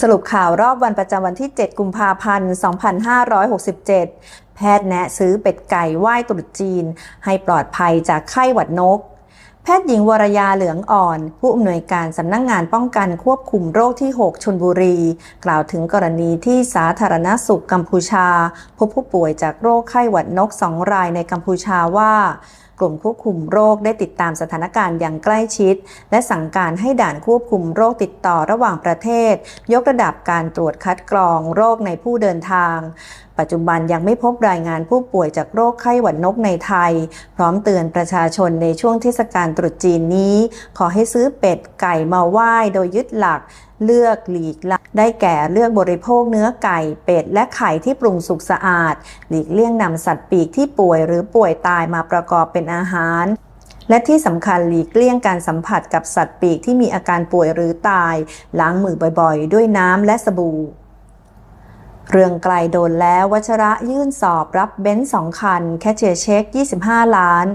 สรุปข่าวรอบวันประจำวันที่ 7 กุมภาพันธ์ 2567 แพทย์แนะซื้อเป็ดไก่ไหว้ตรุษจีน ให้ปลอดภัยจากไข้หวัดนก แพทย์หญิงวรยาเหลืองอ่อน ผู้อำนวยการสำนักงงานป้องกันควบคุมโรคที่ 6 ชนบุรี กล่าวถึงกรณีที่สาธารณสุขกัมพูชา พบผู้ป่วยจากโรคไข้หวัดนก 2 รายในกัมพูชาว่า กลุ่มควบคุมโรคได้ติดตามสถานการณ์อย่างใกล้ชิด และสั่งการให้ด่านควบคุมโรคติดต่อระหว่างประเทศ ยกระดับการตรวจคัดกรองโรคในผู้เดินทาง ปัจจุบันยังไม่พบรายงานผู้ป่วยจากโรคไข้หวัดนกในไทย พร้อมเตือนประชาชนในช่วงเทศกาลตรุษจีนนี้ ขอให้ซื้อเป็ดไก่มาไหว้โดยยึดหลักเลือกหลีกลได้แก่เลือกบริโภคเนื้อไก่เป็ดและไข่ที่ปรุงสุกสะอาด หลีกเลี่ยงนำสัตว์ปีกที่ป่วยหรือป่วยตายมาประกอบเป็นอาหาร และที่สำคัญหลีกเลี่ยงการสัมผัสกับสัตว์ปีกที่มีอาการป่วยหรือตาย ล้างมือบ่อยๆ ด้วยน้ำและสบู่เรื่องไกลโดนแล้ววัชระยื่นสอบรับเบนซ์สองคัน แคชเชียร์เช็ค 25 ล้าน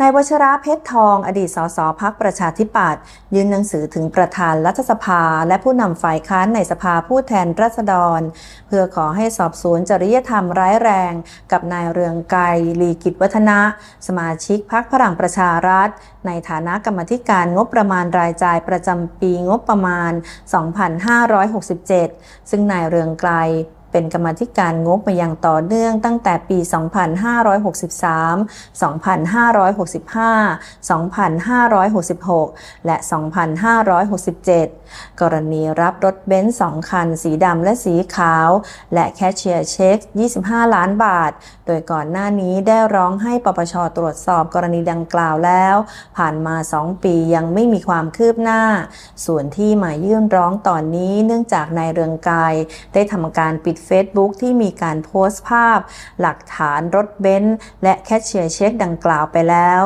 นายวชระเพชรทอง อดีตสสพักประชาธิปัตย์ยื่นหนังสือถึงประธานรัฐสภา และผู้นำฝ่ายค้านในสภาผู้แทนราษฎร เพื่อขอให้สอบสวนจริยธรรมร้ายแรง กับนายเรืองไกรลีกิจวัฒนะ สมาชิกพักพลังประชารัฐ ในฐานะกรรมธิการงบประมาณรายจ่ายประจำปีงบประมาณ 2567 ซึ่งนายเรืองไกร เป็นกรรมธิการงบมาอย่างต่อเนื่องตั้งแต่ปี 2563 2565 2566 และ 2567 กรณีรับรถเบนซ์สองคัน สีดำและสีขาว และแคชเชียร์เช็ค 25 ล้านบาท โดยก่อนหน้านี้ได้ร้องให้ปปชตรวจสอบกรณีดังกล่าวแล้ว ผ่านมา 2 ปียังไม่มีความคืบหน้า ส่วนที่มายื่นร้องตอนนี้เนื่องจากนายเรืองกายได้ทำการปิด Facebook ที่มีการโพสต์ภาพ หลักฐานรถเบนซ์และแคชเชียร์เช็คดังกล่าวไปแล้ว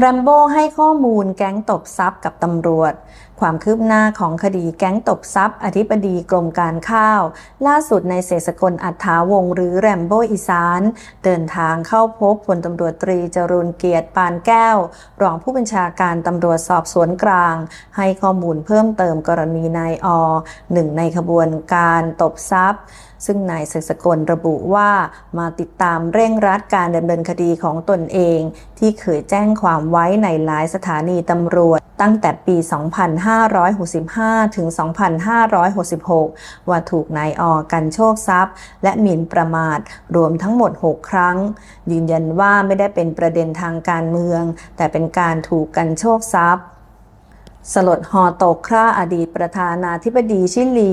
แรมโบ้ให้ข้อมูลแก๊งตบทรัพย์กับตำรวจ ความคืบหน้าของคดีแก๊งตบทรัพย์ อธิบดีกรมการข้าว ล่าสุดในเศรษฐกลอัฏฐาวงหรือแรมโบ้อีสาน เดินทางเข้าพบพลตำรวจตรีจรุนเกียรติปานแก้ว รองผู้บัญชาการตำรวจสอบสวนกลาง ให้ข้อมูลเพิ่มเติมกรณีนายอหนึ่งในขบวนการตบทรัพย์ซึ่งนายเศรษฐกลระบุว่ามาติดตามเร่งรัดการดำเนินคดีของตนเอง ที่เคยแจ้งความไว้ในหลายสถานีตำรวจ ตั้งแต่ปี 2565 ถึง 2566 ว่าถูกนายอกันโชคทรัพย์ และหมิ่นประมาท รวมทั้งหมด 6 ครั้ง ยืนยันว่าไม่ได้เป็นประเด็นทางการเมือง แต่เป็นการถูกกันโชคทรัพย์ สลดฮอตกฆ่าอดีตประธานาธิบดีชิลี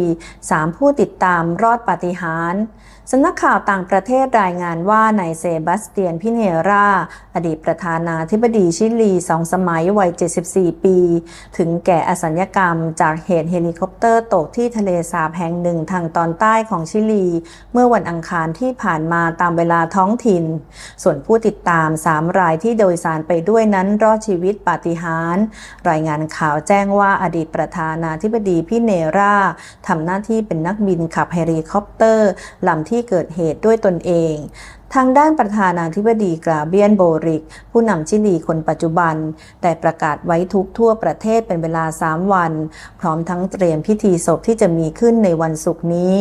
สามผู้ติดตามรอดปาฏิหาริย์สำนักข่าวต่างประเทศรายงานว่านายเซบาสเตียนพิเนรา อดีตประธานาธิบดีชิลีสองสมัยวัย 74 ปี ถึงแก่อสัญญกรรมจากเหตุเฮลิคอปเตอร์ตกที่ทะเลสาบแห่งหนึ่งทางตอนใต้ของชิลี เมื่อวันอังคารที่ผ่านมาตามเวลาท้องถิ่น ส่วนผู้ติดตาม 3 รายที่โดยสารไปด้วยนั้นรอดชีวิตปาฏิหาริย์รายงานข่าวแจ้งว่าอดีตประธานาธิบดีพิเนราทำหน้าที่เป็นนักบินขับเฮลิคอปเตอร์ลำที่เกิดเหตุด้วยตนเองทางด้านประธานาธิบดีกราเบียนโบริก ผู้นำชิลีคนปัจจุบัน แต่ประกาศไว้ทุกทั่วประเทศเป็นเวลา 3 วัน พร้อมทั้งเตรียมพิธีศพที่จะมีขึ้นในวันศุกร์นี้